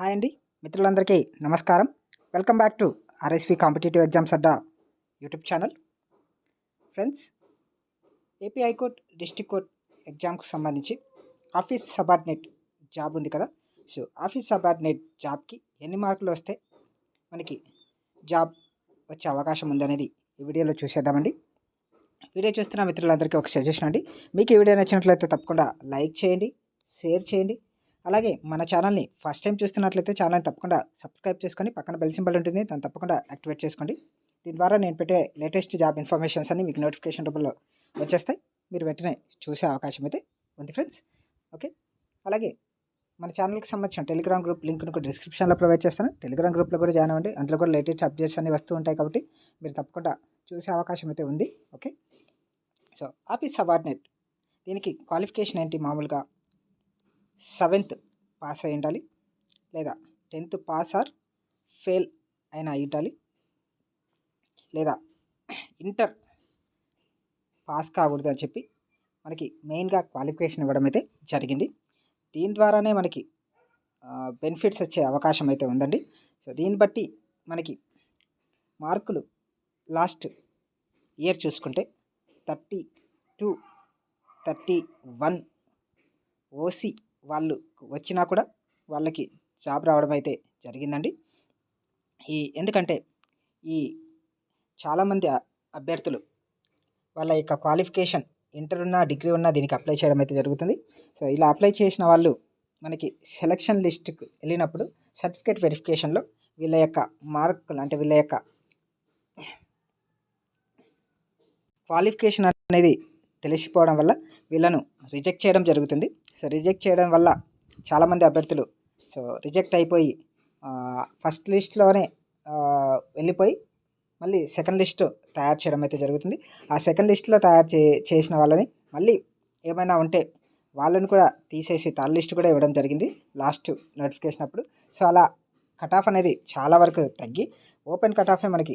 Hi అండి. మిత్రులందరికీ నమస్కారం. Welcome back to RSP competitive exams Adda YouTube channel. Friends AP high court district court ఎగ్జామ్కి సంబంధించి office subordinate job ఉంది కదా. సో ఆఫీస్ సబార్డినేట్ జాబ్కి ఎన్ని మార్కులు వస్తే మనకి జాబ్ వచ్చే అవకాశం ఉందనేది ఈ వీడియోలో చూసేద్దామండి. వీడియో చూస్తున్న మిత్రులందరికీ ఒక సజెషన్ అండి. మీకు ఈ వీడియో నచ్చినట్లయితే తప్పకుండా లైక్ చేయండి షేర్ చేయండి అలాగే మన ఛానల్ని ఫస్ట్ టైం చూస్తున్నట్లయితే ఛానల్ని తప్పకుండా సబ్స్క్రైబ్ చేసుకొని పక్కన బెల్ సింబల్ ఉంటుంది దాన్ని తప్పకుండా యాక్టివేట్ చేసుకోండి. దీని ద్వారా నేను పెట్టే లేటెస్ట్ జాబ్ ఇన్ఫర్మేషన్స్ అన్ని మీకు నోటిఫికేషన్ రూపంలో వచ్చేస్తాయి. మీరు వెంటనే చూసే అవకాశం అయితే ఉంది ఫ్రెండ్స్. ఓకే? అలాగే మన ఛానల్కి సంబంధించిన టెలిగ్రామ్ గ్రూప్ లింక్ను కూడా డిస్క్రిప్షన్లో ప్రొవైడ్ చేస్తాను. టెలిగ్రామ్ గ్రూప్లో కూడా జాయిన్ అవ్వండి. అందులో కూడా లేటెస్ట్ అప్డేట్స్ అన్ని వస్తూ ఉంటాయి కాబట్టి మీరు తప్పకుండా చూసే అవకాశం అయితే ఉంది. ఓకే? So office subordinate. దీనికి క్వాలిఫికేషన్ ఏంటి మామూలుగా? సెవెంత్ పాస్ అయి ఉండాలి. లేదా టెన్త్ పాస్ ఆర్ ఫెయిల్ అయినా అయి ఉండాలి. లేదా ఇంటర్ పాస్ కాకూడదు అని చెప్పి మనకి మెయిన్గా క్వాలిఫికేషన్ ఇవ్వడం అయితే జరిగింది. దీని ద్వారానే మనకి బెనిఫిట్స్ వచ్చే అవకాశం అయితే ఉందండి. సో దీన్ని బట్టి మనకి మార్కులు లాస్ట్ ఇయర్ చూసుకుంటే thirty two thirty one OC వాళ్ళు వచ్చినా కూడా వాళ్ళకి జాబ్ రావడం అయితే జరిగిందండి. ఈ ఎందుకంటే ఈ చాలామంది అభ్యర్థులు వాళ్ళ యొక్క క్వాలిఫికేషన్ ఇంటర్ ఉన్న డిగ్రీ ఉన్న దీనికి అప్లై చేయడం అయితే జరుగుతుంది. సో ఇలా అప్లై చేసిన వాళ్ళు మనకి సెలక్షన్ లిస్ట్కి వెళ్ళినప్పుడు సర్టిఫికేట్ వెరిఫికేషన్లో వీళ్ళ యొక్క మార్కులు అంటే వీళ్ళ యొక్క క్వాలిఫికేషన్ అనేది తెలిసిపోవడం వల్ల వీళ్ళను రిజెక్ట్ చేయడం జరుగుతుంది. సో రిజెక్ట్ చేయడం వల్ల చాలామంది అభ్యర్థులు సో రిజెక్ట్ అయిపోయి ఫస్ట్ లిస్ట్లోనే వెళ్ళిపోయి మళ్ళీ సెకండ్ లిస్ట్ తయారు చేయడం అయితే జరుగుతుంది. ఆ సెకండ్ లిస్ట్లో తయారు చే చేసిన వాళ్ళని మళ్ళీ ఏమైనా ఉంటే వాళ్ళని కూడా తీసేసి థర్డ్ లిస్ట్ కూడా ఇవ్వడం జరిగింది లాస్ట్ నోటిఫికేషన్ అప్పుడు. సో అలా కట్ ఆఫ్ అనేది చాలా వరకు తగ్గి ఓపెన్ కట్ ఆఫే మనకి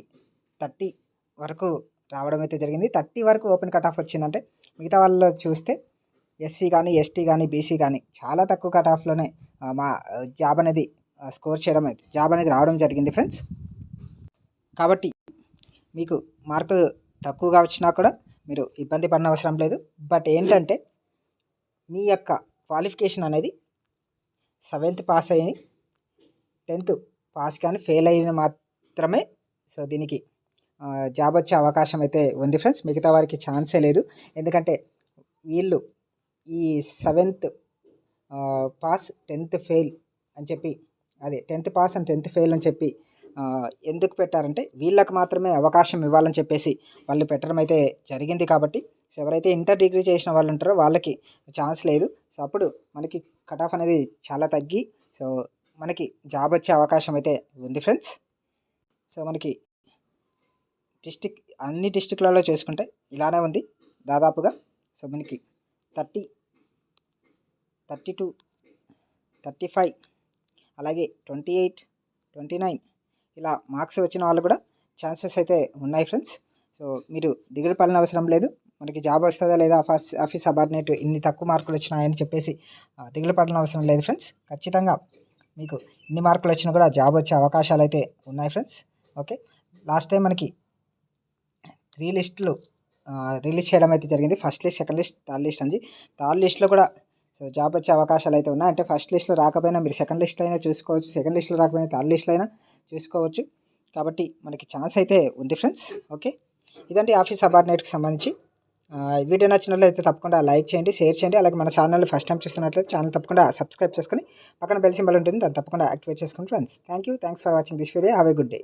థర్టీ వరకు రావడం అయితే జరిగింది. థర్టీ వరకు ఓపెన్ కట్ ఆఫ్ వచ్చిందంటే మిగతా వాళ్ళు చూస్తే ఎస్సీ కానీ ఎస్టీ కానీ బీసీ కానీ చాలా తక్కువ కట్ ఆఫ్లోనే మా జాబ్ అనేది స్కోర్ చేయడం అయితే జాబ్ అనేది రావడం జరిగింది ఫ్రెండ్స్ కాబట్టి మీకు మార్కులు తక్కువగా వచ్చినా కూడా మీరు ఇబ్బంది పడిన అవసరం లేదు. బట్ ఏంటంటే మీ యొక్క క్వాలిఫికేషన్ అనేది సెవెంత్ పాస్ అయ్యి టెన్త్ పాస్ కానీ ఫెయిల్ అయిన మాత్రమే సో దీనికి జాబ్ వచ్చే అవకాశం అయితే ఉంది ఫ్రెండ్స్ మిగతా వారికి ఛాన్సే లేదు. ఎందుకంటే వీళ్ళు ఈ సెవెంత్ పాస్ టెన్త్ ఫెయిల్ అని చెప్పి అదే tenth pass and tenth fail అని చెప్పి ఎందుకు పెట్టారంటే వీళ్ళకి మాత్రమే అవకాశం ఇవ్వాలని చెప్పేసి వాళ్ళు పెట్టడం అయితే జరిగింది కాబట్టి. సో ఎవరైతే ఇంటర్ డిగ్రీ చేసిన వాళ్ళు ఉంటారో వాళ్ళకి ఛాన్స్ లేదు. సో అప్పుడు మనకి కట్ ఆఫ్ అనేది చాలా తగ్గి సో మనకి జాబ్ వచ్చే అవకాశం అయితే ఉంది ఫ్రెండ్స్. సో మనకి డిస్టిక్ అన్ని డిస్టిక్లలో చేసుకుంటే ఇలానే ఉంది దాదాపుగా. సో మనకి thirty thirty two thirty five అలాగే ట్వంటీ ఎయిట్ ట్వంటీ నైన్ ఇలా మార్క్స్ వచ్చిన వాళ్ళు కూడా ఛాన్సెస్ అయితే ఉన్నాయి ఫ్రెండ్స్. సో మీరు దిగులు పడిన అవసరం లేదు. మనకి జాబ్ వస్తుందా లేదా ఆఫీస్ ఆఫీస్ సబార్డినేట్ ఇన్ని తక్కువ మార్కులు వచ్చినాయని చెప్పేసి దిగులు పడిన అవసరం లేదు ఫ్రెండ్స్. ఖచ్చితంగా మీకు ఇన్ని మార్కులు వచ్చినా కూడా జాబ్ వచ్చే అవకాశాలు అయితే ఉన్నాయి ఫ్రెండ్స్. ఓకే. లాస్ట్ టైం మనకి త్రీ లిస్టులు రిలీజ్ చేయడం అయితే జరిగింది. First list second list third list అని థర్డ్ లిస్ట్లో కూడా సో జాబ్ వచ్చే అవకాశాలు అయితే ఉన్నాయి. అంటే ఫస్ట్ లిస్ట్లో రాకపోయినా మీరు సెకండ్ లిస్ట్లో అయినా చూసుకోవచ్చు. సెకండ్ లిస్ట్లో రాకపోయినా థర్డ్ లిస్ట్లో అయినా చూసుకోవచ్చు. కాబట్టి మనకి ఛాన్స్ అయితే ఉంది ఫ్రెండ్స్ ఓకే ఇదంటే ఆఫీస్ సబార్డినేట్కి సంబంధించి. వీడియో నచ్చినట్లయితే తప్పకుండా లైక్ చేయండి షేర్ చేయండి. అలాగే మన ఛానల్ ఫస్ట్ టైం చూస్తున్నట్లయితే ఛానల్ తప్పకుండా సబ్స్క్రైబ్ చేసుకొని పక్కన బెల్ సింబల్ ఉంటుంది. దాన్ని తప్పకుండా యాక్టివేట్ చేసుకోండి friends thank you thanks for watching this video have a good day